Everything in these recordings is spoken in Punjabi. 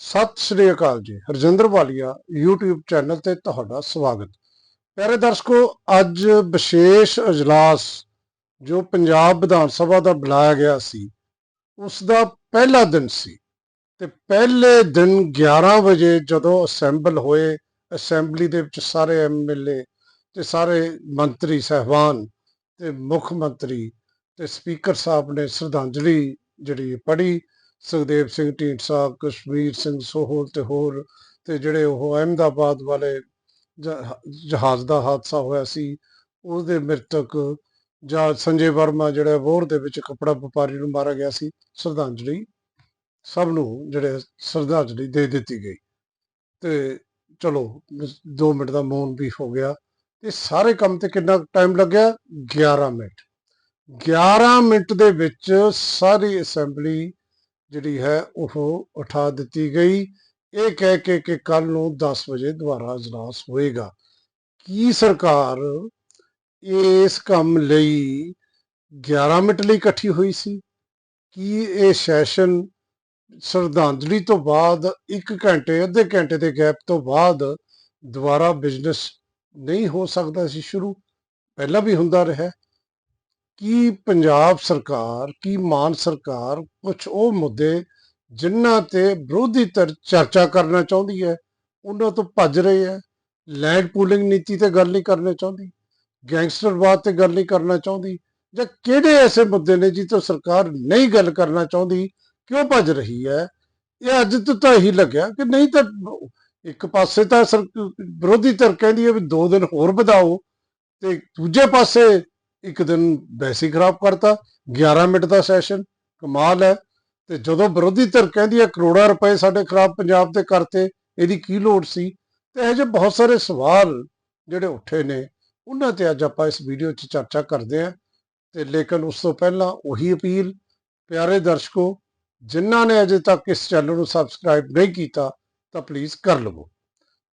ਸਤਿ ਸ਼੍ਰੀ ਅਕਾਲ ਜੀ। ਹਰਜਿੰਦਰ ਵਾਲੀਆ, YouTube ਚੈਨਲ ਤੇ ਤੁਹਾਡਾ ਸਵਾਗਤ। ਪਿਆਰੇ ਦਰਸ਼ਕੋ, ਅੱਜ ਵਿਸ਼ੇਸ਼ ਅਜਲਾਸ ਜੋ ਪੰਜਾਬ ਵਿਧਾਨ ਸਭਾ ਦਾ ਬੁਲਾਇਆ ਗਿਆ ਸੀ, ਉਸ ਦਾ ਪਹਿਲਾ ਦਿਨ ਸੀ। ਤੇ ਪਹਿਲੇ ਦਿਨ 11 ਵਜੇ ਜਦੋਂ ਅਸੈਂਬਲ ਹੋਏ, ਅਸੈਂਬਲੀ ਦੇ ਵਿੱਚ ਸਾਰੇ ਐਮਐਲਏ ਤੇ ਸਾਰੇ ਮੰਤਰੀ ਸਹਿਬਾਨ ਤੇ ਮੁੱਖ ਮੰਤਰੀ ਤੇ ਸਪੀਕਰ ਸਾਹਿਬ ਨੇ ਸ਼ਰਧਾਂਜਲੀ ਜਿਹੜੀ ਪੜ੍ਹੀ ਸੁਖਦੇਵ ਸਿੰਘ ਢੀਂਡਸਾ ਕਸ਼ਮੀਰ ਸਿੰਘ ਸੋਹਲ ਤੇ ਹੋਰ ਤੇ ਜਿਹੜੇ ਉਹ ਅਹਿਮਦਾਬਾਦ ਵਾਲੇ ਜਹਾਜ਼ ਦਾ ਹਾਦਸਾ ਹੋਇਆ ਸੀ, ਉਹਦੇ ਮ੍ਰਿਤਕ ਜਾਂ ਸੰਜੇ ਵਰਮਾ ਜਿਹੜਾ ਵੋਰ ਦੇ ਵਿੱਚ ਕੱਪੜਾ ਵਪਾਰੀ ਨੂੰ ਮਾਰਿਆ ਗਿਆ ਸੀ, ਸ਼ਰਧਾਂਜਲੀ ਸਭ ਨੂੰ ਜਿਹੜੇ ਸ਼ਰਧਾਂਜਲੀ ਦੇ ਦਿੱਤੀ ਗਈ। ਤੇ ਚਲੋ 2 ਮਿੰਟ ਦਾ ਮੌਨ ਵੀ ਹੋ ਗਿਆ। ਇਹ ਸਾਰੇ ਕੰਮ ਤੇ ਕਿੰਨਾ ਟਾਈਮ ਲੱਗਿਆ? 11 ਮਿੰਟ। 11 ਮਿੰਟ ਦੇ ਵਿੱਚ ਸਾਰੀ ਅਸੈਂਬਲੀ ਜਿਹੜੀ ਹੈ ਉਹ ਉਠਾ ਦਿੱਤੀ ਗਈ। ਇਹ ਕਹਿ ਕੇ ਕਿ ਕੱਲ ਨੂੰ 10 ਵਜੇ ਦੁਬਾਰਾ ਇਜਲਾਸ ਹੋਏਗਾ। ਕੀ ਸਰਕਾਰ ਇਸ ਕੰਮ ਲਈ 11 ਮਿੰਟ ਲਈ ਇਕੱਠੀ ਹੋਈ ਸੀ? ਕੀ ਇਹ ਸੈਸ਼ਨ ਸ਼ਰਧਾਂਜਲੀ ਤੋਂ ਬਾਅਦ 1 ਘੰਟੇ, ਅੱਧੇ ਘੰਟੇ ਦੇ ਗੈਪ ਤੋਂ ਬਾਅਦ ਦੁਬਾਰਾ ਬਿਜ਼ਨਸ ਨਹੀਂ ਹੋ ਸਕਦਾ ਸੀ ਸ਼ੁਰੂ? ਪਹਿਲਾਂ ਵੀ ਹੁੰਦਾ ਰਿਹਾ। ਕੀ ਪੰਜਾਬ ਸਰਕਾਰ, ਕੀ ਮਾਨ ਸਰਕਾਰ ਕੁਝ ਉਹ ਮੁੱਦੇ ਜਿਨ੍ਹਾਂ ਤੇ ਵਿਰੋਧੀ ਧਿਰ ਚਰਚਾ ਕਰਨਾ ਚਾਹੁੰਦੀ ਹੈ, ਉਹਨਾਂ ਤੋਂ ਭੱਜ ਰਹੇ ਹੈ ਲੈਂਡ ਪੂਲਿੰਗ ਨੀਤੀ ਤੇ ਗੱਲ ਨਹੀਂ ਕਰਨਾ ਚਾਹੁੰਦੀ ਗੈਂਗਸਟਰਵਾਦ ਤੇ ਗੱਲ ਨਹੀਂ ਕਰਨਾ ਚਾਹੁੰਦੀ, ਜਾਂ ਕਿਹੜੇ ਐਸੇ ਮੁੱਦੇ ਨੇ ਜਿਹ ਤੋਂ ਸਰਕਾਰ ਨਹੀਂ ਗੱਲ ਕਰਨਾ ਚਾਹੁੰਦੀ, ਕਿਉਂ ਭੱਜ ਰਹੀ ਹੈ? ਇਹ ਅੱਜ ਤੋਂ ਤਾਂ ਇਹੀ ਲੱਗਿਆ ਕਿ ਨਹੀਂ ਤਾਂ ਇੱਕ ਪਾਸੇ ਤਾਂ ਸਰ- ਵਿਰੋਧੀ ਧਿਰ ਕਹਿੰਦੀ ਹੈ ਵੀ 2 ਦਿਨ ਹੋਰ ਵਧਾਓ ਤੇ ਦੂਜੇ ਪਾਸੇ ਇੱਕ ਦਿਨ ਵੈਸੀ ਖਰਾਬ ਕਰਤਾ 11 ਮਿੰਟ ਦਾ ਸੈਸ਼ਨ ਕਮਾਲ ਹੈ। ਤੇ ਜਦੋਂ ਵਿਰੋਧੀ ਧਿਰ ਕਹਿੰਦੀ ਹੈ, ਕਰੋੜਾਂ ਰੁਪਏ ਸਾਡੇ ਖਰਾਬ ਪੰਜਾਬ ਤੇ ਕਰਤੇ ਇਹਦੀ ਕੀ ਲੋੜ ਸੀ? ਤੇ ਇਹ ਜਿਹੇ ਬਹੁਤ ਸਾਰੇ ਸਵਾਲ ਜਿਹੜੇ ਉੱਠੇ ਨੇ, ਉਹਨਾਂ ਤੇ ਅੱਜ ਆਪਾਂ ਇਸ ਵੀਡੀਓ 'ਚ ਚਰਚਾ ਕਰਦੇ ਹਾਂ। ਤੇ ਲੇਕਿਨ ਉਸ ਤੋਂ ਪਹਿਲਾਂ ਉਹੀ ਅਪੀਲ, ਪਿਆਰੇ ਦਰਸ਼ਕੋ, ਜਿਨ੍ਹਾਂ ਨੇ ਅਜੇ ਤੱਕ ਇਸ ਚੈਨਲ ਨੂੰ ਸਬਸਕ੍ਰਾਈਬ ਨਹੀਂ ਕੀਤਾ, ਤਾਂ ਪਲੀਜ਼ ਕਰ ਲਵੋ।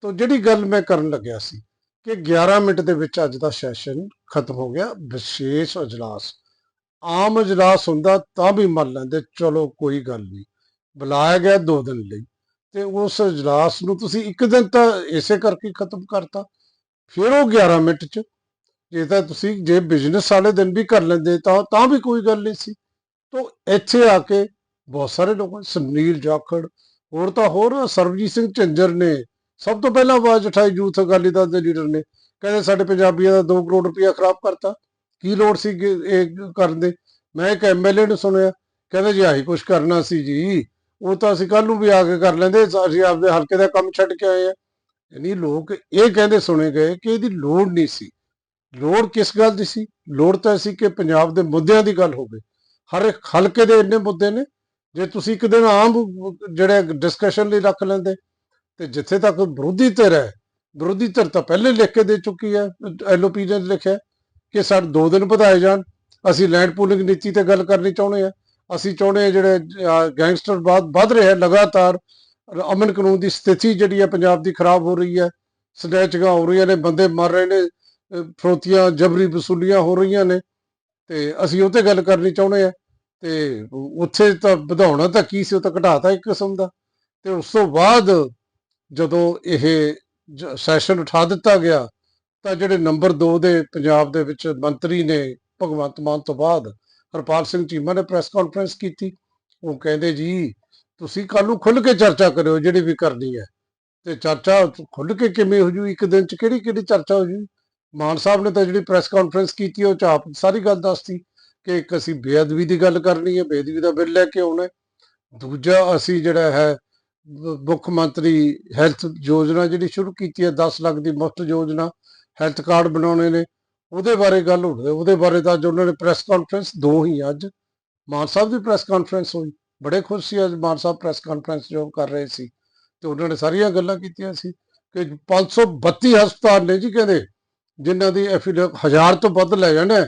ਤੋਂ ਜਿਹੜੀ ਗੱਲ ਮੈਂ ਕਰਨ ਲੱਗਿਆ ਸੀ ਕਿ 11 ਮਿੰਟ ਦੇ ਵਿੱਚ ਅੱਜ ਦਾ ਸੈਸ਼ਨ ਖਤਮ ਹੋ ਗਿਆ, ਵਿਸ਼ੇਸ਼ ਅਜਲਾਸ। ਆਮ ਅਜਲਾਸ ਹੁੰਦਾ ਤਾਂ ਵੀ ਮੰਨ ਲੈਂਦੇ, ਚਲੋ ਕੋਈ ਗੱਲ ਨਹੀਂ। ਬੁਲਾਇਆ ਗਿਆ 2 ਦਿਨ ਲਈ ਤੇ ਉਸ ਅਜਲਾਸ ਨੂੰ ਤੁਸੀਂ ਇੱਕ ਦਿਨ ਤਾਂ ਇਸੇ ਕਰਕੇ ਖਤਮ ਕਰਤਾ। ਫਿਰ ਉਹ 11 ਮਿੰਟ ਚ ਜੇ ਤਾਂ ਤੁਸੀਂ, ਜੇ ਬਿਜ਼ਨਸ ਵਾਲੇ ਦਿਨ ਵੀ ਕਰ ਲੈਂਦੇ ਤਾਂ ਤਾਂ ਵੀ ਕੋਈ ਗੱਲ ਨਹੀਂ ਸੀ। ਤੋਂ ਇੱਥੇ ਆ ਕੇ ਬਹੁਤ ਸਾਰੇ ਲੋਕਾਂ, ਸੁਨੀਲ ਜਾਖੜ, ਹੋਰ ਤਾਂ ਹੋਰ ਸਰਬਜੀਤ ਸਿੰਘ ਝੰਜਰ ਨੇ ਸਭ ਤੋਂ ਪਹਿਲਾਂ ਆਵਾਜ਼ ਉਠਾਈ ਯੂਥ ਅਕਾਲੀ ਦਲ ਦੇ ਲੀਡਰ ਨੇ। ਕਹਿੰਦੇ ਸਾਡੇ ਪੰਜਾਬੀਆਂ ਦਾ 2 ਕਰੋੜ ਰੁਪਇਆ ਖਰਾਬ ਕਰਤਾ। ਕੀ ਲੋੜ ਸੀ ਇਹ ਕਰਨ ਦੇ? ਮੈਂ ਇੱਕ ਐਮਐਲਏ ਨੂੰ ਸੁਣਿਆ, ਕਹਿੰਦੇ ਜੀ ਆਹੀ ਕੁਝ ਕਰਨਾ ਸੀ ਜੀ। ਉਹ ਤਾਂ ਅਸੀਂ ਕੱਲ ਨੂੰ ਵੀ ਆ ਕੇ ਕਰ ਲੈਂਦੇ, ਅਸੀਂ ਆਪਦੇ ਹਲਕੇ ਦਾ ਕੰਮ ਛੱਡ ਕੇ ਆਏ ਆ। ਯਾਨੀ ਲੋਕ ਇਹ ਕਹਿੰਦੇ ਸੁਣੇ ਗਏ ਕਿ ਇਹਦੀ ਲੋੜ ਨਹੀਂ ਸੀ। ਲੋੜ ਕਿਸ ਗੱਲ ਦੀ ਸੀ? ਲੋੜ ਤਾਂ ਸੀ ਕਿ ਪੰਜਾਬ ਦੇ ਮੁੱਦਿਆਂ ਦੀ ਗੱਲ ਹੋਵੇ। ਹਰ ਇੱਕ ਹਲਕੇ ਦੇ ਇੰਨੇ ਮੁੱਦੇ ਨੇ। ਜੇ ਤੁਸੀਂ ਇੱਕ ਦਿਨ ਆਮ ਜਿਹੜੇ ਡਿਸਕਸ਼ਨ ਲਈ ਰੱਖ ਲੈਂਦੇ ਤੇ ਜਿੱਥੇ ਤੱਕ ਵਿਰੋਧੀ ਧਿਰ ਹੈ, ਵਿਰੋਧੀ ਧਿਰ ਤਾਂ ਪਹਿਲੇ ਲਿਖ ਕੇ ਦੇ ਚੁੱਕੀ ਹੈ ਐਲਓਪੀ ਨੇ ਲਿਖਿਆ ਕਿ ਸਾਡੇ ਦੋ ਦਿਨ ਵਧਾਏ ਜਾਣ, ਅਸੀਂ ਲੈਂਡ ਪੂਲਿੰਗ ਨੀਤੀ ਤੇ ਗੱਲ ਕਰਨੀ ਚਾਹੁੰਦੇ ਆ ਅਸੀਂ ਚਾਹੁੰਦੇ ਆ ਜਿਹੜੇ ਗੈਂਗਸਟਰ ਬਾਦ ਵੱਧ ਰਿਹਾ ਲਗਾਤਾਰ, ਅਮਨ ਕਾਨੂੰਨ ਦੀ ਸਥਿਤੀ ਜਿਹੜੀ ਹੈ ਪੰਜਾਬ ਦੀ ਖਰਾਬ ਹੋ ਰਹੀ ਹੈ ਸਨੈਚਿੰਗਾਂ ਹੋ ਰਹੀਆਂ ਨੇ, ਬੰਦੇ ਮਰ ਰਹੇ ਨੇ ਫਰੋਤੀਆਂ, ਜਬਰੀ ਵਸੂਲੀਆਂ ਹੋ ਰਹੀਆਂ ਨੇ, ਤੇ ਅਸੀਂ ਉਹ ਤੇ ਗੱਲ ਕਰਨੀ ਚਾਹੁੰਦੇ ਆ ਤੇ ਉੱਥੇ ਤਾਂ ਵਧਾਉਣਾ ਤਾਂ ਕੀ ਸੀ, ਉਹ ਤਾਂ ਘਟਾਤਾ ਇੱਕ ਕਿਸਮ ਦਾ, ਤੇ ਉਸ ਤੋਂ ਬਾਅਦ ਜਦੋਂ ਇਹ ਸੈਸ਼ਨ ਉਠਾ ਦਿੱਤਾ ਗਿਆ, ਤਾਂ ਜਿਹੜੇ ਨੰਬਰ 2 ਦੇ ਪੰਜਾਬ ਦੇ ਵਿੱਚ ਮੰਤਰੀ ਨੇ ਭਗਵੰਤ ਮਾਨ ਤੋਂ ਬਾਅਦ ਹਰਪਾਲ ਸਿੰਘ ਚੀਮਾ ਨੇ ਪ੍ਰੈਸ ਕਾਨਫਰੰਸ ਕੀਤੀ, ਉਹ ਕਹਿੰਦੇ, ਜੀ, ਤੁਸੀਂ ਕੱਲ ਨੂੰ ਖੁੱਲ ਕੇ ਚਰਚਾ ਕਰਿਓ ਜਿਹੜੀ ਵੀ ਕਰਨੀ ਹੈ। ਤੇ ਚਰਚਾ ਖੁੱਲ ਕੇ ਕਿਵੇਂ ਹੋ ਜੂ? ਇੱਕ ਦਿਨ ਚ ਕਿਹੜੀ ਕਿਹੜੀ ਚਰਚਾ ਹੋ ਜੂ? ਮਾਨ ਸਾਹਿਬ ਨੇ ਤਾਂ ਜਿਹੜੀ ਪ੍ਰੈਸ ਕਾਨਫਰੰਸ ਕੀਤੀ, ਉਹ ਚ ਆਪ ਸਾਰੀ ਗੱਲ ਦੱਸਤੀ ਕਿ ਇੱਕ ਅਸੀਂ ਬੇਅਦਬੀ ਦੀ ਗੱਲ ਕਰਨੀ ਹੈ, ਬੇਅਦਬੀ ਦਾ ਬਿੱਲ ਲੈ ਕੇ ਆਉਣਾ ਦੂਜਾ, ਅਸੀਂ ਜਿਹੜਾ ਹੈ ਮੁੱਖ ਮੰਤਰੀ ਹੈਲਥ ਯੋਜਨਾ ਜਿਹੜੀ ਸ਼ੁਰੂ ਕੀਤੀ ਹੈ 10 ਲੱਖ ਦੀ ਮੁਫਤ ਯੋਜਨਾ, ਹੈਲਥ ਕਾਰਡ ਬਣਾਉਣੇ ਨੇ, ਉਹਦੇ ਬਾਰੇ ਗੱਲ ਹੋ ਰਹੀ ਉਹਦੇ ਬਾਰੇ ਤਾਂ ਅੱਜ ਉਹਨਾਂ ਨੇ ਪ੍ਰੈਸ ਕਾਨਫਰੰਸ ਦੋ ਹੀ ਅੱਜ ਮਾਨ ਸਾਹਿਬ ਦੀ ਪ੍ਰੈਸ ਕਾਨਫਰੰਸ ਹੋਈ, ਬੜੇ ਖੁਸ਼ ਸੀ, ਅੱਜ ਮਾਨ ਸਾਹਿਬ ਪ੍ਰੈਸ ਕਾਨਫਰੰਸ ਜੋ ਕਰ ਰਹੇ ਸੀ, ਤੇ ਉਹਨਾਂ ਨੇ ਸਾਰੀਆਂ ਗੱਲਾਂ ਕੀਤੀਆਂ ਸੀ, ਕਿ 532 ਹਸਪਤਾਲ ਨੇ ਜੀ ਕਹਿੰਦੇ, ਜਿਨ੍ਹਾਂ ਦੀ ਐਫੀਡੇਵਿਟ ਹਜ਼ਾਰ ਤੋਂ ਵੱਧ ਲੈ ਜਾਣਾ,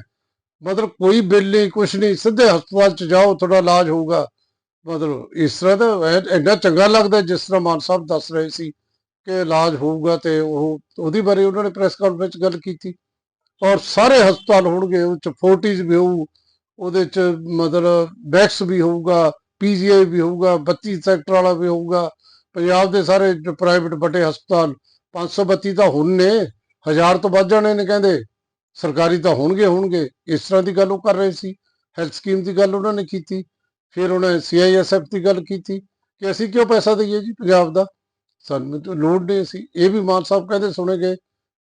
ਮਤਲਬ ਕੋਈ ਬਿੱਲ ਨਹੀਂ, ਕੁਛ ਨਹੀਂ, ਸਿੱਧੇ ਹਸਪਤਾਲ ਚ ਜਾਓ, ਤੁਹਾਡਾ ਇਲਾਜ ਹੋਊਗਾ ਮਤਲਬ ਇਸ ਤਰ੍ਹਾਂ ਦਾ ਇੰਨਾ ਚੰਗਾ ਲੱਗਦਾ ਜਿਸ ਤਰ੍ਹਾਂ ਮਾਨ ਸਾਹਿਬ ਦੱਸ ਰਹੇ ਸੀ ਕਿ ਇਲਾਜ ਹੋਊਗਾ ਤੇ ਉਹ, ਉਹਦੀ ਬਾਰੇ ਉਹਨਾਂ ਨੇ ਪ੍ਰੈਸ ਕਾਨਫਰੰਸ ਗੱਲ ਕੀਤੀ ਔਰ ਸਾਰੇ ਹਸਪਤਾਲ ਹੋਣਗੇ, ਉਹ ਚ ਫੋਰਟੀਜ਼ ਵੀ ਹੋਊ, ਉਹਦੇ ਚ ਮਤਲਬ ਬੈਕਸ ਵੀ ਹੋਊਗਾ ਪੀਜੀਆਈ ਵੀ ਹੋਊਗਾ 32 ਸੈਕਟਰ ਵਾਲਾ ਵੀ ਹੋਊਗਾ, ਪੰਜਾਬ ਦੇ ਸਾਰੇ ਪ੍ਰਾਈਵੇਟ ਵੱਡੇ ਹਸਪਤਾਲ 532 ਤਾਂ ਹੁਣ ਨੇ, ਹਜ਼ਾਰ ਤੋਂ ਵੱਧ ਜਾਣੇ ਨੇ ਕਹਿੰਦੇ, ਸਰਕਾਰੀ ਤਾਂ ਹੋਣਗੇ ਹੋਣਗੇ, ਇਸ ਤਰ੍ਹਾਂ ਦੀ ਗੱਲ ਉਹ ਕਰ ਰਹੇ ਸੀ ਹੈਲਥ ਸਕੀਮ ਦੀ ਗੱਲ ਉਹਨਾਂ ਨੇ ਕੀਤੀ। ਫਿਰ ਉਹਨੇ ਸੀਆਈਐਸਐਫ ਦੀ ਗੱਲ ਕੀਤੀ ਕਿ ਅਸੀਂ ਕਿਉਂ ਪੈਸਾ ਦਈਏ ਜੀ ਪੰਜਾਬ ਦਾ? ਸਾਨੂੰ ਤਾਂ ਲੋੜ ਨਹੀਂ ਸੀ। ਇਹ ਵੀ ਮਾਨ ਸਾਹਿਬ ਕਹਿੰਦੇ ਸੁਣੇ ਗਏ,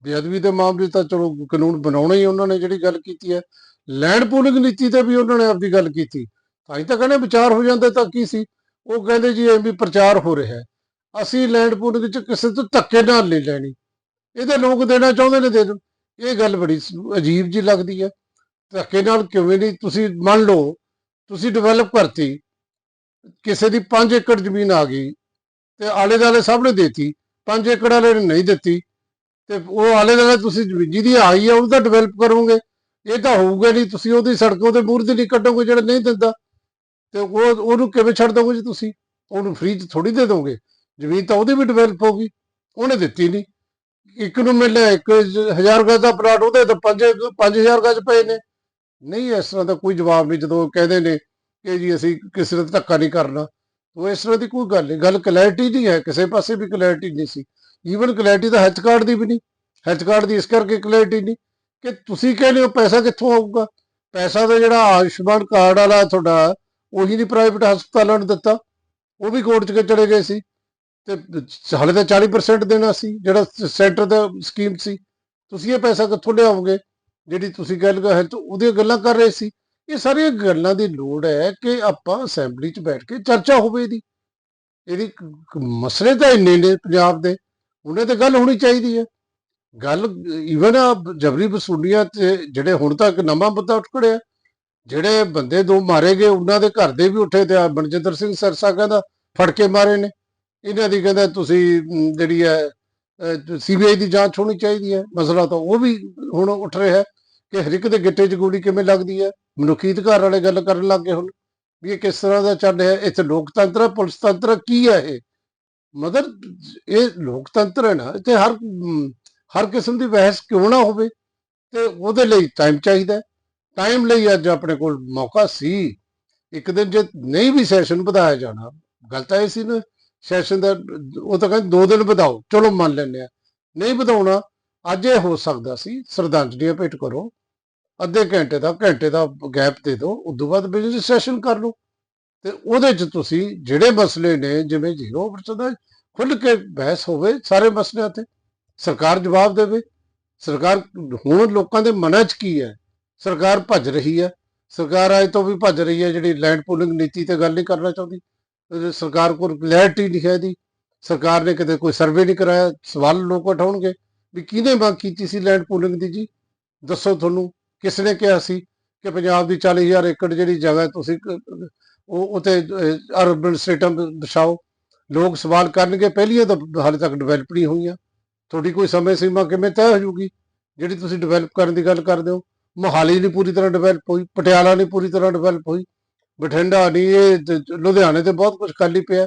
ਬੇਅਦਬੀ ਦੇ ਮਾਮਲੇ ਤਾਂ ਚਲੋ ਕਾਨੂੰਨ ਬਣਾਉਣਾ ਹੀ ਉਹਨਾਂ ਨੇ ਜਿਹੜੀ ਗੱਲ ਕੀਤੀ ਹੈ। ਲੈਂਡ ਪੂਲਿੰਗ ਨੀਤੀ ਤੇ ਵੀ ਉਹਨਾਂ ਨੇ ਆਪਦੀ ਗੱਲ ਕੀਤੀ। ਤਾਂ ਹੀ ਤਾਂ ਕਹਿੰਦੇ ਵਿਚਾਰ ਹੋ ਜਾਂਦੇ ਤਾਂ ਕੀ ਸੀ? ਉਹ ਕਹਿੰਦੇ ਜੀ ਐਵੇਂ ਪ੍ਰਚਾਰ ਹੋ ਰਿਹਾ ਅਸੀਂ ਲੈਂਡ ਪੂਲਿੰਗ ਚ ਕਿਸੇ ਤੋਂ ਧੱਕੇ ਨਾਲ ਨਹੀਂ ਲੈਣੀ। ਇਹਦੇ ਲੋਕ ਦੇਣਾ ਚਾਹੁੰਦੇ ਨੇ, ਦੇ ਦਿਓ। ਇਹ ਗੱਲ ਬੜੀ ਅਜੀਬ ਜੀ ਲੱਗਦੀ ਹੈ। ਧੱਕੇ ਨਾਲ ਕਿਵੇਂ ਨਹੀਂ? ਤੁਸੀਂ ਮੰਨ ਲਓ ਤੁਸੀਂ ਡਿਵੈਲਪ ਕਰਤੀ, ਕਿਸੇ ਦੀ 5 ਏਕੜ ਜ਼ਮੀਨ ਆ ਗਈ ਤੇ ਆਲੇ ਦਾਲੇ ਸਭ ਨੇ ਦੇਤੀ 5 ਏਕੜ ਵਾਲੇ ਨੇ ਨਹੀਂ ਦਿੱਤੀ ਤੇ ਉਹ ਆਲੇ ਦਾਲੇ ਤੁਸੀਂ ਜਿਹਦੀ ਆਈ ਆ ਉਹਨੂੰ ਤਾਂ ਡਿਵੈਲਪ ਕਰੋਗੇ, ਇਹ ਤਾਂ ਹੋਊਗਾ ਨਹੀਂ, ਤੁਸੀਂ ਉਹਦੀ ਸੜਕੋਂ ਤੇ ਮੂਰਤੀ ਨਹੀਂ ਕੱਢੋਗੇ ਜਿਹੜਾ ਨਹੀਂ ਦਿੰਦਾ ਤੇ ਉਹ, ਉਹਨੂੰ ਕਿਵੇਂ ਛੱਡ ਦੋਗੇ ਜੀ ਤੁਸੀਂ? ਉਹਨੂੰ ਫ੍ਰੀ ਚ ਥੋੜੀ ਦੇ ਦੋਗੇ, ਜ਼ਮੀਨ ਤਾਂ ਉਹਦੀ ਵੀ ਡਿਵੈਲਪ ਹੋਗੀ ਉਹਨੇ ਦਿੱਤੀ ਨਹੀਂ। ਇੱਕ ਨੂੰ ਮਿਲਿਆ, ਇੱਕ ਜ- ਹਜ਼ਾਰ ਗਜ ਦਾ ਪਲਾਟ, ਉਹਦੇ ਤਾਂ 5 5000 ਗਜ ਪਏ ਨੇ। ਨਹੀਂ, ਇਸ ਤਰ੍ਹਾਂ ਦਾ ਕੋਈ ਜਵਾਬ ਨਹੀਂ, ਜਦੋਂ ਕਹਿੰਦੇ ਨੇ ਕਿ ਜੀ ਅਸੀਂ ਕਿਸੇ ਨਾਲ ਧੱਕਾ ਨਹੀਂ ਕਰਨਾ ਉਹ ਇਸ ਤਰ੍ਹਾਂ ਦੀ ਕੋਈ ਗੱਲ ਨਹੀਂ। ਗੱਲ ਕਲੈਰਿਟੀ ਨਹੀਂ ਹੈ, ਕਿਸੇ ਪਾਸੇ ਵੀ ਕਲੈਰਿਟੀ ਨਹੀਂ ਸੀ। ਈਵਨ ਕਲੈਰਿਟੀ ਤਾਂ ਹੈਲਥ ਕਾਰਡ ਦੀ ਵੀ ਨਹੀਂ। ਹੈਲਥ ਕਾਰਡ ਦੀ ਇਸ ਕਰਕੇ ਕਲੈਰਿਟੀ ਨਹੀਂ ਕਿ ਤੁਸੀਂ ਕਹਿੰਦੇ ਹੋ ਪੈਸਾ ਕਿੱਥੋਂ ਆਊਗਾ? ਪੈਸਾ ਤਾਂ ਜਿਹੜਾ ਆਯੁਸ਼ਮਾਨ ਕਾਰਡ ਵਾਲਾ ਤੁਹਾਡਾ, ਉਹੀ ਨਹੀਂ ਪ੍ਰਾਈਵੇਟ ਹਸਪਤਾਲਾਂ ਨੂੰ ਦਿੱਤਾ। ਉਹ ਵੀ ਕੋਰਟ 'ਚ ਚਲੇ ਗਏ ਸੀ। ਤੇ ਹਾਲੇ ਤਾਂ 40% ਦੇਣਾ ਸੀ, ਜਿਹੜਾ ਸੈਂਟਰ ਦਾ ਸਕੀਮ ਸੀ। ਤੁਸੀਂ ਇਹ ਪੈਸਾ ਕਿੱਥੋਂ ਲਿਆਓਗੇ? ਜਿਹੜੀ ਤੁਸੀਂ ਗੱਲ ਕਰ ਹੈਲਥ ਉਹਦੀਆਂ ਗੱਲਾਂ ਕਰ ਰਹੇ ਸੀ। ਇਹ ਸਾਰੀਆਂ ਗੱਲਾਂ ਦੀ ਲੋੜ ਹੈ ਕਿ ਆਪਾਂ ਅਸੈਂਬਲੀ 'ਚ ਬੈਠ ਕੇ ਚਰਚਾ ਹੋਵੇ ਇਹਦੀ। ਇਹਦੀ ਮਸਲੇ ਤਾਂ ਇੰਨੇ ਨੇ ਪੰਜਾਬ ਦੇ, ਉਹਨੇ ਤੇ ਗੱਲ ਹੋਣੀ ਚਾਹੀਦੀ ਹੈ। ਗੱਲ ਈਵਨ ਜਬਰੀ ਵਸੂਲੀਆਂ ਤੇ ਜਿਹੜੇ ਹੁਣ ਤੱਕ ਨਵਾਂ ਮੁੱਦਾ ਉੱਠ ਖੜਿਆ, ਜਿਹੜੇ ਬੰਦੇ ਦੋ ਮਾਰੇ ਗਏ, ਉਹਨਾਂ ਦੇ ਘਰ ਦੇ ਵੀ ਉੱਠੇ ਤੇ ਆ ਮਨਜਿੰਦਰ ਸਿੰਘ ਸਰਸਾ ਕਹਿੰਦਾ ਫੜ ਕੇ ਮਾਰੇ ਨੇ। ਇਹਨਾਂ ਦੀ ਕਹਿੰਦਾ ਤੁਸੀਂ ਜਿਹੜੀ ਹੈ ਸੀਬੀਆਈ ਦੀ ਜਾਂਚ ਹੋਣੀ ਚਾਹੀਦੀ ਹੈ। ਮਸਲਾ ਤਾਂ ਉਹ ਵੀ ਹੁਣ ਉੱਠ ਰਿਹਾ ਹੈ। ਕਿ ਹਰ ਇੱਕ ਦੇ ਗਿੱਟੇ 'ਚ ਗੋਲੀ ਕਿਵੇਂ ਲੱਗਦੀ ਹੈ? ਮਨੁੱਖੀ ਅਧਿਕਾਰ ਵਾਲੇ ਗੱਲ ਕਰਨ ਲੱਗ ਗਏ ਹੁਣ। ਵੀ ਇਹ ਕਿਸ ਤਰ੍ਹਾਂ ਦਾ ਚੱਲ ਰਿਹਾ ਇੱਥੇ ਲੋਕਤੰਤਰ ਹੈ, ਪੁਲਿਸ ਤੰਤਰ ਕੀ ਹੈ ਇਹ? ਮਦਰ ਇਹ ਲੋਕਤੰਤਰ ਹੈ ਨਾ ਇੱਥੇ ਹਰ ਹਰ ਕਿਸਮ ਦੀ ਬਹਿਸ ਕਿਉਂ ਨਾ ਹੋਵੇ? ਤੇ ਉਹਦੇ ਲਈ ਟਾਈਮ ਚਾਹੀਦਾ ਟਾਈਮ ਲਈ ਅੱਜ ਆਪਣੇ ਕੋਲ ਮੌਕਾ ਸੀ। ਇੱਕ ਦਿਨ ਜੇ ਨਹੀਂ ਵੀ ਸੈਸ਼ਨ ਵਧਾਇਆ ਜਾਣਾ ਗੱਲ ਤਾਂ ਇਹ ਸੀ ਨਾ ਸੈਸ਼ਨ ਦਾ ਉਹ ਤਾਂ ਕਹਿੰਦੇ ਦੋ ਦਿਨ ਵਧਾਓ ਚਲੋ ਮੰਨ ਲੈਂਦੇ ਆ ਨਹੀਂ ਵਧਾਉਣਾ ਅੱਜ ਇਹ ਹੋ ਸਕਦਾ ਸੀ ਸ਼ਰਧਾਂਜਲੀਆਂ ਭੇਟ ਕਰੋ। ਅੱਧੇ ਘੰਟੇ ਦਾ ਘੰਟੇ ਦਾ ਗੈਪ ਦੇ ਦਿਓ, ਉਸ ਤੋਂ ਬਾਅਦ ਬਿਜ਼ਨਸ ਸੈਸ਼ਨ ਕਰ ਲਓ। ਤੇ ਉਹਦੇ ਚ ਤੁਸੀਂ ਜਿਹੜੇ ਮਸਲੇ ਨੇ, ਜਿਵੇਂ ਜ਼ੀਰੋ ਦਾ ਖੁੱਲ ਕੇ ਬਹਿਸ ਹੋਵੇ ਸਾਰੇ ਮਸਲਿਆਂ ਤੇ, ਸਰਕਾਰ ਜਵਾਬ ਦੇਵੇ। ਸਰਕਾਰ, ਹੁਣ ਲੋਕਾਂ ਦੇ ਮਨਾਂ 'ਚ ਕੀ ਹੈ? ਸਰਕਾਰ ਭੱਜ ਰਹੀ ਹੈ। ਸਰਕਾਰ ਅੱਜ ਤੋਂ ਵੀ ਭੱਜ ਰਹੀ ਹੈ, ਜਿਹੜੀ ਲੈਂਡ ਪੂਲਿੰਗ ਨੀਤੀ ਤੇ ਗੱਲ ਨਹੀਂ ਕਰਨਾ ਚਾਹੁੰਦੀ। ਸਰਕਾਰ ਕੋਲ ਕਲੈਰਿਟੀ ਨਹੀਂ ਹੈ ਇਹਦੀ। ਸਰਕਾਰ ਨੇ ਕਦੇ ਕੋਈ ਸਰਵੇ ਨਹੀਂ ਕਰਾਇਆ, ਸਵਾਲ ਲੋਕ ਉਠਾਉਣਗੇ। ਵੀ ਕਿਹਨੇ ਮੰਗ ਕੀਤੀ ਸੀ ਲੈਂਡ ਪੂਲਿੰਗ ਦੀ ਜੀ? ਦੱਸੋ ਤੁਹਾਨੂੰ ਕਿਸ ਨੇ ਕਿਹਾ ਸੀ ਕਿ ਪੰਜਾਬ ਦੀ 40000 ਏਕੜ ਜਿਹੜੀ ਜਗ੍ਹਾ ਤੁਸੀਂ ਉਹ ਉਤੇ ਅਰਬਨ ਸਟੇਟਾਂ ਵਿਛਾਓ ਲੋਕ ਸਵਾਲ ਕਰਨਗੇ, ਪਹਿਲੀਆਂ ਤਾਂ ਹਾਲੇ ਤੱਕ ਡਿਵੈਲਪ ਨਹੀਂ ਹੋਈਆਂ। ਤੁਹਾਡੀ ਕੋਈ ਸਮੇਂ ਸੀਮਾ ਕਿਵੇਂ ਤੈਅ ਹੋ ਜੂਗੀ? ਜਿਹੜੀ ਤੁਸੀਂ ਡਿਵੈਲਪ ਕਰਨ ਦੀ ਗੱਲ ਕਰਦੇ ਹੋ, ਮੋਹਾਲੀ ਨਹੀਂ ਪੂਰੀ ਤਰ੍ਹਾਂ ਡਿਵੈਲਪ ਹੋਈ, ਪਟਿਆਲਾ ਨਹੀਂ ਪੂਰੀ ਤਰ੍ਹਾਂ ਡਿਵੈਲਪ ਹੋਈ, ਬਠਿੰਡਾ ਨਹੀਂ, ਇਹ ਲੁਧਿਆਣੇ ਤੇ ਬਹੁਤ ਕੁਝ ਖਾਲੀ ਪਿਆ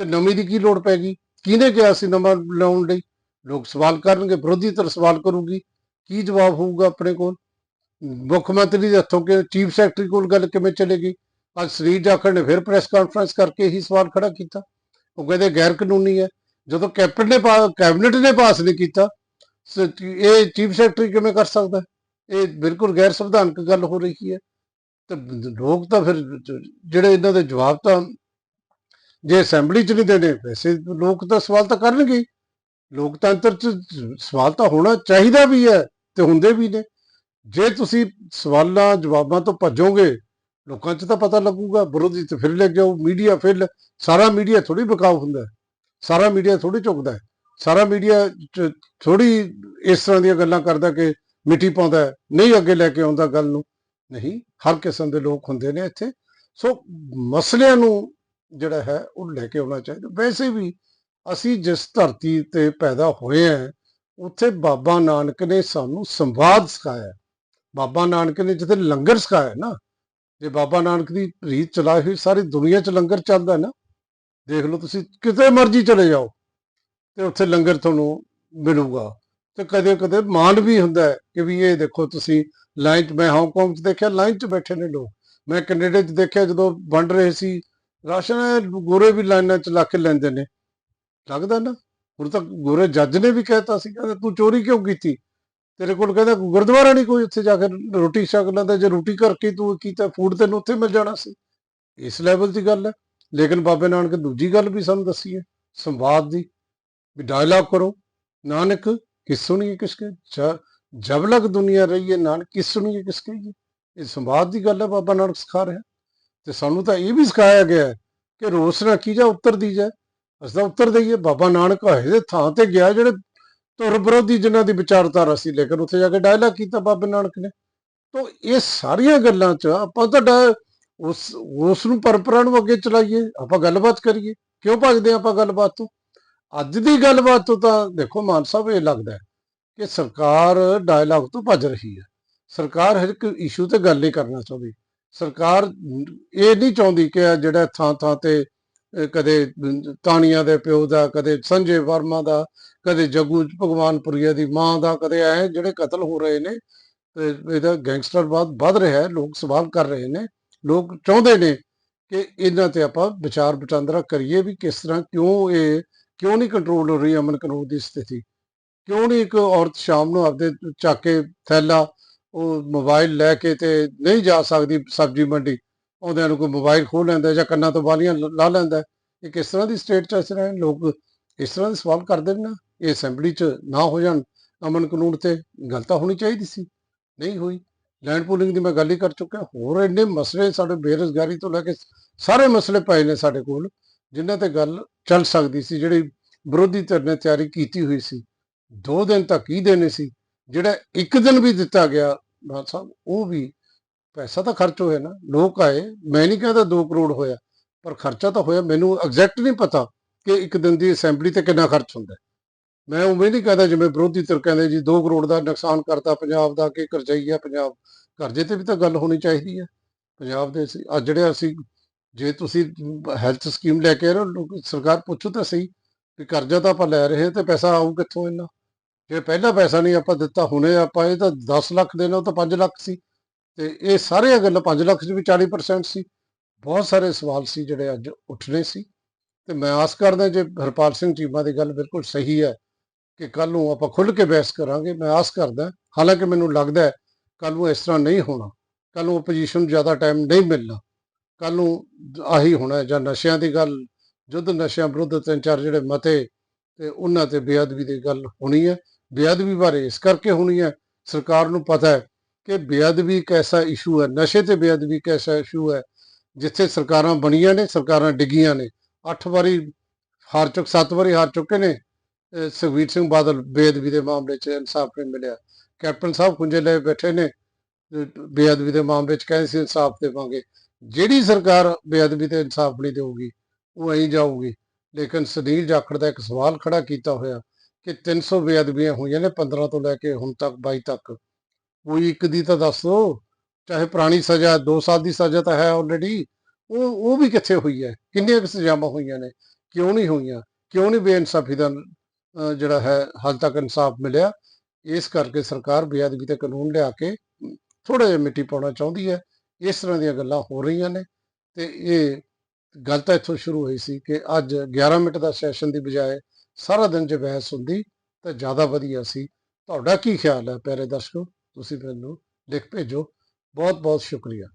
ਤੇ ਨਵੀਂ ਦੀ ਕੀ ਲੋੜ ਪੈ ਗਈ? ਕਿਹਨੇ ਕਿਹਾ ਸੀ ਨਵਾਂ ਲਾਉਣ ਲਈ? ਲੋਕ ਸਵਾਲ ਕਰਨਗੇ, ਵਿਰੋਧੀ ਧਿਰ ਸਵਾਲ ਕਰੂਗੀ, ਕੀ ਜਵਾਬ ਹੋਊਗਾ ਆਪਣੇ ਕੋਲ? ਮੁੱਖ ਮੰਤਰੀ ਦੇ ਹੱਥੋਂ ਕਿ ਚੀਫ ਸੈਕਟਰੀ ਕੋਲ ਗੱਲ ਕਿਵੇਂ ਚਲੇਗੀ? ਅੱਜ ਸ੍ਰੀ ਜਾਖੜ ਨੇ ਫਿਰ ਪ੍ਰੈਸ ਕਾਨਫਰੰਸ ਕਰਕੇ ਹੀ ਸਵਾਲ ਖੜਾ ਕੀਤਾ। ਉਹ ਕਹਿੰਦੇ ਗੈਰ ਕਾਨੂੰਨੀ ਹੈ। ਜਦੋਂ ਕੈਪਟਨ ਨੇ ਪਾ- ਕੈਬਨਿਟ ਨੇ ਪਾਸ ਨਹੀਂ ਕੀਤਾ ਇਹ ਚੀਫ ਸੈਕਟਰੀ ਕਿਵੇਂ ਕਰ ਸਕਦਾ? ਇਹ ਬਿਲਕੁਲ ਗੈਰ ਸੰਵਿਧਾਨਕ ਗੱਲ ਹੋ ਰਹੀ ਹੈ। ਤੇ ਲੋਕ ਤਾਂ ਫਿਰ ਜਿਹੜੇ ਇਹਨਾਂ ਦੇ ਜਵਾਬ ਤਾਂ ਜੇ ਅਸੈਂਬਲੀ ਚ ਨਹੀਂ ਦੇਣੇ, ਵੈਸੇ ਲੋਕ ਤਾਂ ਸਵਾਲ ਤਾਂ ਕਰਨਗੇ ਲੋਕਤੰਤਰ ਚ ਸਵਾਲ ਤਾਂ ਹੋਣਾ ਚਾਹੀਦਾ ਵੀ ਹੈ ਤੇ ਹੁੰਦੇ ਵੀ ਨੇ। ਜੇ ਤੁਸੀਂ ਸਵਾਲਾਂ, ਜਵਾਬਾਂ ਤੋਂ ਭੱਜੋਗੇ, ਲੋਕਾਂ 'ਚ ਤਾਂ ਪਤਾ ਲੱਗੂਗਾ, ਵਿਰੋਧੀ ਤੇ ਫਿਰ ਲੱਗ ਜਾਓ, ਮੀਡੀਆ ਫਿਰ ਸਾਰਾ ਮੀਡੀਆ ਥੋੜੀ ਬਕਾਉ ਹੁੰਦਾ ਸਾਰਾ ਮੀਡੀਆ ਥੋੜੀ ਝੁਕਦਾ ਹੈ। ਸਾਰਾ ਮੀਡੀਆ ਥੋੜੀ ਇਸ ਤਰ੍ਹਾਂ ਦੀਆਂ ਗੱਲਾਂ ਕਰਦਾ ਕਿ ਮਿੱਟੀ ਪਾਉਂਦਾ ਨਹੀਂ ਅੱਗੇ ਲੈ ਕੇ ਆਉਂਦਾ ਗੱਲ ਨੂੰ। ਨਹੀਂ, ਹਰ ਕਿਸਮ ਦੇ ਲੋਕ ਹੁੰਦੇ ਨੇ ਇੱਥੇ। ਸੋ ਮਸਲਿਆਂ ਨੂੰ ਜਿਹੜਾ ਹੈ ਉਹ ਲੈ ਕੇ ਆਉਣਾ ਚਾਹੀਦਾ। ਵੈਸੇ ਵੀ ਅਸੀਂ ਜਿਸ ਧਰਤੀ ਤੇ ਪੈਦਾ ਹੋਏ ਆ ਉੱਥੇ ਬਾਬਾ ਨਾਨਕ ਨੇ ਸਾਨੂੰ ਸੰਵਾਦ ਸਿਖਾਇਆ। ਬਾਬਾ ਨਾਨਕ ਨੇ ਜਿੱਥੇ ਲੰਗਰ ਸਿਖਾਇਆ ਨਾ, ਜੇ ਬਾਬਾ ਨਾਨਕ ਦੀ ਰੀਤ ਚਲਾਈ ਹੋਈ ਸਾਰੀ ਦੁਨੀਆ 'ਚ ਲੰਗਰ ਚੱਲਦਾ ਨਾ, ਦੇਖ ਲਓ ਤੁਸੀਂ ਕਿਤੇ ਮਰਜ਼ੀ ਚਲੇ ਜਾਓ ਤੇ ਉੱਥੇ ਲੰਗਰ ਤੁਹਾਨੂੰ ਮਿਲੂਗਾ। ਤੇ ਕਦੇ ਕਦੇ ਮਾਣ ਵੀ ਹੁੰਦਾ ਕਿ ਵੀ ਇਹ ਦੇਖੋ ਤੁਸੀਂ ਲਾਈਨ 'ਚ, ਮੈਂ ਹਾਂਗਕਾਂਗ 'ਚ ਦੇਖਿਆ, ਲਾਈਨ 'ਚ ਬੈਠੇ ਨੇ ਲੋਕ। ਮੈਂ ਕੈਨੇਡਾ 'ਚ ਦੇਖਿਆ ਜਦੋਂ ਵੰਡ ਰਹੇ ਸੀ, ਰਾਸ਼ਨ ਗੋਰੇ ਵੀ ਲਾਈਨਾਂ 'ਚ ਲਾ ਕੇ ਲੈਂਦੇ ਨੇ। ਲੱਗਦਾ ਨਾ? ਹੁਣ ਤਾਂ ਗੋਰੇ ਜੱਜ ਨੇ ਵੀ ਕਹਿਤਾ ਸੀ, ਕਹਿੰਦਾ ਤੂੰ ਚੋਰੀ ਕਿਉਂ ਕੀਤੀ? ਤੇਰੇ ਕੋਲ ਕਹਿੰਦਾ ਗੁਰਦੁਆਰਾ ਨਹੀਂ ਕੋਈ ਉੱਥੇ ਜਾ ਕੇ ਰੋਟੀ ਛਕ ਲੈਂਦਾ, ਜੇ ਰੋਟੀ ਕਰਕੇ ਤੂੰ ਕੀਤਾ ਫੂਡ ਤੈਨੂੰ ਉੱਥੇ ਮਿਲ ਜਾਣਾ ਸੀ? ਇਸ ਲੈਵਲ ਦੀ ਗੱਲ ਹੈ। ਲੇਕਿਨ ਬਾਬੇ ਨਾਨਕ ਦੂਜੀ ਗੱਲ ਵੀ ਸਾਨੂੰ ਦੱਸੀ ਹੈ, ਸੰਵਾਦ ਦੀ, ਵੀ ਡਾਇਲੌਗ ਕਰੋ। ਨਾਨਕ, ਕਿਸ ਸੁਣੀਏ ਕਿਸਕੇ ਜ- ਜਬ ਲਗ ਦੁਨੀਆ ਰਹੀ ਹੈ ਨਾਨਕ, ਕਿਸ ਸੁਣੀਏ ਕਿਸ ਕਿਸਕੇ ਇਹ ਸੰਵਾਦ ਦੀ ਗੱਲ ਹੈ, ਬਾਬਾ ਨਾਨਕ ਸਿਖਾ ਰਿਹਾ। ਤੇ ਸਾਨੂੰ ਤਾਂ ਇਹ ਵੀ ਸਿਖਾਇਆ ਗਿਆ ਹੈ ਕਿ ਰੋਸ ਨਾ ਕੀ ਜਾ, ਉੱਤਰ ਦੀ ਜਾ। ਅਸੀਂ ਤਾਂ ਉੱਤਰ ਦਈਏ, ਬਾਬਾ ਨਾਨਕ ਹੋਏ ਦੇ ਥਾਂ ਤੇ ਗਿਆ ਜਿਹੜੇ ਧੁਰ ਵਿਰੋਧੀ ਜਿਨ੍ਹਾਂ ਦੀ ਵਿਚਾਰਧਾਰਾ ਸੀ ਲੇਕਿਨ ਉੱਥੇ ਜਾ ਕੇ ਡਾਇਲੌਗ ਕੀਤਾ ਬਾਬੇ ਨਾਨਕ ਨੇ। ਤਾਂ ਇਹ ਸਾਰੀਆਂ ਗੱਲਾਂ 'ਚ ਆਪਾਂ ਤਾਂ ਉਸ ਉਸ ਨੂੰ ਪਰੰਪਰਾ ਨੂੰ ਅੱਗੇ ਚਲਾਈਏ, ਆਪਾਂ ਗੱਲਬਾਤ ਕਰੀਏ। ਕਿਉਂ ਭੱਜਦੇ ਆਪਾਂ ਗੱਲਬਾਤ ਤੋਂ? ਅੱਜ ਦੀ ਗੱਲਬਾਤ ਤੋਂ ਤਾਂ ਦੇਖੋ ਮਾਨ ਸਾਹਿਬ, ਇਹ ਲੱਗਦਾ ਹੈ ਕਿ ਸਰਕਾਰ ਡਾਇਲੌਗ ਤੋਂ ਭੱਜ ਰਹੀ ਹੈ। ਸਰਕਾਰ ਹਰ ਇੱਕ ਇਸ਼ੂ ਤੇ ਗੱਲ ਨਹੀਂ ਕਰਨਾ ਚਾਹੁੰਦੀ। ਸਰਕਾਰ ਇਹ ਨਹੀਂ ਚਾਹੁੰਦੀ ਕਿ ਜਿਹੜਾ ਥਾਂ ਥਾਂ ਤੇ ਕਦੇ ਤਾਣੀਆਂ ਦੇ ਪਿਓ ਦਾ, ਕਦੇ ਸੰਜੇ ਵਰਮਾ ਦਾ, ਕਦੇ ਜਗੂ ਭਗਵਾਨਪੁਰੀਆ ਦੀ ਮਾਂ ਦਾ, ਕਦੇ ਐ ਜਿਹੜੇ ਕਤਲ ਹੋ ਰਹੇ ਨੇ, ਤੇ ਇਹਦਾ ਗੈਂਗਸਟਰਵਾਦ ਵੱਧ ਰਿਹਾ ਹੈ ਲੋਕ ਸਵਾਲ ਕਰ ਰਹੇ ਨੇ, ਲੋਕ ਚਾਹੁੰਦੇ ਨੇ ਕਿ ਇਹਨਾਂ ਤੇ ਆਪਾਂ ਵਿਚਾਰ ਵਟਾਂਦਰਾ ਕਰੀਏ ਵੀ ਕਿਸ ਤਰ੍ਹਾਂ ਕਿਉਂ ਇਹ, ਕਿਉਂ ਨਹੀਂ ਕੰਟਰੋਲ ਹੋ ਰਹੀ ਅਮਨ ਕਾਨੂੰਨ ਦੀ ਸਥਿਤੀ? ਕਿਉਂ ਨਹੀਂ ਇੱਕ ਔਰਤ ਸ਼ਾਮ ਨੂੰ ਆਪਦੇ ਚੱਕ ਕੇ ਥੈਲਾ, ਉਹ ਮੋਬਾਈਲ ਲੈ ਕੇ ਤੇ ਨਹੀਂ ਜਾ ਸਕਦੀ ਸਬਜ਼ੀ ਮੰਡੀ? ਆਉਂਦਿਆਂ ਨੂੰ ਕੋਈ ਮੋਬਾਈਲ ਖੋਹ ਲੈਂਦਾ ਜਾਂ ਕੰਨਾਂ ਤੋਂ ਬਾਲੀਆਂ ਲਾ ਲੈਂਦਾ, ਇਹ ਕਿਸ ਤਰ੍ਹਾਂ ਦੀ ਸਟੇਟ ਚ ਇਸ ਤਰ੍ਹਾਂ ਲੋਕ ਇਸ ਤਰ੍ਹਾਂ ਦੇ ਸਵਾਲ ਕਰਦੇ ਨੇ ਨਾ, ਇਹ ਅਸੈਂਬਲੀ ਚ ਨਾ ਹੋ ਜਾਣ, ਅਮਨ ਕਾਨੂੰਨ ਤੇ ਗੱਲ ਤਾਂ ਹੋਣੀ ਚਾਹੀਦੀ ਸੀ, ਨਹੀਂ ਹੋਈ। ਲੈਂਡ ਪੂਲਿੰਗ ਦੀ ਮੈਂ ਗੱਲ ਹੀ ਕਰ ਚੁੱਕਿਆ, ਹੋਰ ਇੰਨੇ ਮਸਲੇ ਸਾਡੇ ਬੇਰੁਜ਼ਗਾਰੀ ਤੋਂ ਲੈ ਕੇ ਸਾਰੇ ਮਸਲੇ ਪਏ ਨੇ ਸਾਡੇ ਕੋਲ, ਜਿਨ੍ਹਾਂ ਤੇ ਗੱਲ ਚੱਲ ਸਕਦੀ ਸੀ, ਜਿਹੜੀ ਵਿਰੋਧੀ ਧਿਰ ਨੇ ਤਿਆਰੀ ਕੀਤੀ ਹੋਈ ਸੀ। ਦੋ ਦਿਨ ਤੱਕ ਹੀ ਦੇਣੇ ਸੀ, ਜਿਹੜਾ ਇੱਕ ਦਿਨ ਵੀ ਦਿੱਤਾ ਗਿਆ, ਮਾਨ ਸਾਹਿਬ, ਉਹ ਵੀ ਪੈਸਾ ਤਾਂ ਖਰਚ ਹੋਇਆ ਨਾ, ਲੋਕ ਆਏ, ਮੈਂ ਨਹੀਂ ਕਹਿੰਦਾ 2 ਕਰੋੜ ਹੋਇਆ, ਪਰ ਖਰਚਾ ਤਾਂ ਹੋਇਆ, ਮੈਨੂੰ ਐਗਜ਼ੈਕਟ ਨਹੀਂ ਪਤਾ ਕਿ ਇੱਕ ਦਿਨ ਦੀ ਅਸੈਂਬਲੀ ਤੇ ਕਿੰਨਾ ਖਰਚ ਹੁੰਦਾ ਮੈਂ ਉਵੇਂ ਨਹੀਂ ਕਹਿੰਦਾ ਜਿਵੇਂ ਵਿਰੋਧੀ ਧਿਰ ਕਹਿੰਦੇ ਜੀ 2 ਕਰੋੜ ਦਾ ਨੁਕਸਾਨ ਕਰਤਾ ਪੰਜਾਬ ਦਾ, ਕਿ ਕਰਜ਼ਈ ਪੰਜਾਬ, ਕਰਜ਼ੇ ਤੇ ਵੀ ਤਾਂ ਗੱਲ ਹੋਣੀ ਚਾਹੀਦੀ ਹੈ। ਪੰਜਾਬ ਦੇ ਅੱਜ ਜਿਹੜੇ ਅਸੀਂ, ਜੇ ਤੁਸੀਂ ਹੈਲਥ ਸਕੀਮ ਲੈ ਕੇ ਆ ਰਹੇ ਹੋ ਸਰਕਾਰ ਪੁੱਛੋ ਤਾਂ ਸਹੀ ਵੀ ਕਰਜ਼ਾ ਤਾਂ ਆਪਾਂ ਲੈ ਰਹੇ ਤੇ ਪੈਸਾ ਆਉ ਕਿੱਥੋਂ ਇੰਨਾ। ਜੇ ਪਹਿਲਾ ਪੈਸਾ ਨਹੀਂ ਆਪਾਂ ਦਿੱਤਾ, ਹੁਣੇ ਆਪਾਂ ਇਹ ਤਾਂ 10 ਲੱਖ ਦੇਣਾ, ਉਹ ਤਾਂ 5 ਲੱਖ ਸੀ। ਤੇ ਇਹ ਸਾਰੀਆਂ ਗੱਲਾਂ 5 ਲੱਖ ਚ ਵੀ 40% ਸੀ, ਬਹੁਤ ਸਾਰੇ ਸਵਾਲ ਸੀ ਜਿਹੜੇ ਅੱਜ ਉੱਠਣੇ ਸੀ। ਤੇ ਮੈਂ ਆਸ ਕਰਦਾ ਜੇ ਹਰਪਾਲ ਸਿੰਘ ਚੀਮਾ ਦੀ ਗੱਲ ਬਿਲਕੁਲ ਸਹੀ ਹੈ ਕਿ ਕੱਲ ਨੂੰ ਆਪਾਂ ਖੁੱਲ੍ਹ ਕੇ ਬਹਿਸ ਕਰਾਂਗੇ, ਮੈਂ ਆਸ ਕਰਦਾ, ਹਾਲਾਂਕਿ ਮੈਨੂੰ ਲੱਗਦਾ ਹੈ ਕੱਲ ਨੂੰ ਇਸ ਤਰ੍ਹਾਂ ਨਹੀਂ ਹੋਣਾ। ਕੱਲ ਨੂੰ ਆਪੋਜੀਸ਼ਨ ਨੂੰ ਜ਼ਿਆਦਾ ਟਾਈਮ ਨਹੀਂ ਮਿਲਣਾ। ਕੱਲ ਨੂੰ ਆਹੀ ਹੋਣਾ ਜਾਂ ਨਸ਼ਿਆਂ ਦੀ ਗੱਲ ਜੁੱਧ ਨਸ਼ਿਆਂ ਵਿਰੁੱਧ ਤਿੰਨ ਚਾਰ ਜਿਹੜੇ ਮਤੇ ਤੇ ਉਹਨਾਂ ਤੇ ਬੇਅਦਬੀ ਦੀ ਗੱਲ ਹੋਣੀ ਹੈ। ਬੇਅਦਬੀ ਬਾਰੇ ਇਸ ਕਰਕੇ ਹੋਣੀ ਹੈ, ਸਰਕਾਰ ਨੂੰ ਪਤਾ ਹੈ ਕਿ ਬੇਅਦਬੀ ਇੱਕ ਐਸਾ ਇਸ਼ੂ ਹੈ, ਨਸ਼ੇ ਤੇ ਬੇਅਦਬੀ ਇੱਕ ਐਸਾ ਇਸ਼ੂ ਹੈ, ਜਿੱਥੇ ਸਰਕਾਰਾਂ ਬਣੀਆਂ ਨੇ, ਸਰਕਾਰਾਂ ਡਿੱਗੀਆਂ ਨੇ। 8 ਵਾਰੀ ਹਾਰ ਚੁੱਕ 7 ਵਾਰੀ ਹਾਰ ਚੁੱਕੇ ਨੇ, ਅਹ ਸੁਖਬੀਰ ਸਿੰਘ ਬਾਦਲ ਬੇਅਦਬੀ ਦੇ ਮਾਮਲੇ 'ਚ ਇਨਸਾਫ ਨਹੀਂ ਮਿਲਿਆ। ਕੈਪਟਨ ਸਾਹਿਬ ਖੁੰਝੇ ਲੈ ਬੈਠੇ ਨੇ ਬੇਅਦਬੀ ਦੇ ਮਾਮਲੇ 'ਚ ਕਹਿੰਦੇ ਸੀ ਇਨਸਾਫ ਦੇਵਾਂਗੇ। ਜਿਹੜੀ ਸਰਕਾਰ ਬੇਅਦਬੀ ਤੇ ਇਨਸਾਫ ਨਹੀਂ ਦੇਊਗੀ, ਉਹ ਐਂ ਜਾਊਗੀ। ਲੇਕਿਨ ਸੁਨੀਲ ਜਾਖੜ ਦਾ ਇੱਕ ਸਵਾਲ ਖੜਾ ਕੀਤਾ ਹੋਇਆ ਕਿ 300 ਬੇਅਦਬੀਆਂ ਹੋਈਆਂ ਨੇ 15 ਤੋਂ ਲੈ ਕੇ ਹੁਣ ਤੱਕ 22 ਤੱਕ। ਕੋਈ ਇੱਕ ਦੀ ਤਾਂ ਦੱਸ ਦਿਓ ਚਾਹੇ ਪੁਰਾਣੀ ਸਜ਼ਾ 2 ਸਾਲ ਦੀ ਸਜ਼ਾ ਤਾਂ ਹੈ ਆਲਰੇਡੀ ਉਹ ਉਹ ਵੀ ਕਿੱਥੇ ਹੋਈ ਹੈ? ਕਿੰਨੀਆਂ ਸਜ਼ਾਵਾਂ ਹੋਈਆਂ ਨੇ? ਕਿਉਂ ਨਹੀਂ ਹੋਈਆਂ? ਕਿਉਂ ਨਹੀਂ ਬੇਇਨਸਾਫੀ ਦਾ ਜਿਹੜਾ ਹੈ, ਹਾਲ ਤੱਕ ਇਨਸਾਫ ਮਿਲਿਆ? ਇਸ ਕਰਕੇ ਸਰਕਾਰ ਬੇਅਦਬੀ ਤੇ ਕਾਨੂੰਨ ਲਿਆ ਕੇ ਥੋੜਾ ਜਿਹਾ ਮਿੱਟੀ ਪਾਉਣਾ ਚਾਹੁੰਦੀ ਹੈ। ਇਸ ਤਰ੍ਹਾਂ ਦੀਆਂ ਗੱਲਾਂ ਹੋ ਰਹੀਆਂ ਨੇ ਤੇ ਇਹ ਗੱਲ ਤਾਂ ਇੱਥੋਂ ਸ਼ੁਰੂ ਹੋਈ ਸੀ ਕਿ ਅੱਜ 11 ਮਿੰਟ ਦਾ ਸੈਸ਼ਨ ਦੀ ਬਜਾਏ ਸਾਰਾ ਦਿਨ ਜੇ ਬਹਿਸ ਹੁੰਦੀ ਤਾਂ ਜ਼ਿਆਦਾ ਵਧੀਆ ਸੀ। ਤੁਹਾਡਾ ਕੀ ਖਿਆਲ ਹੈ ਪਿਆਰੇ ਦਰਸ਼ਕੋ? ਤੁਸੀਂ ਮੈਨੂੰ ਲਿਖ ਭੇਜੋ। ਬਹੁਤ ਬਹੁਤ ਸ਼ੁਕਰੀਆ।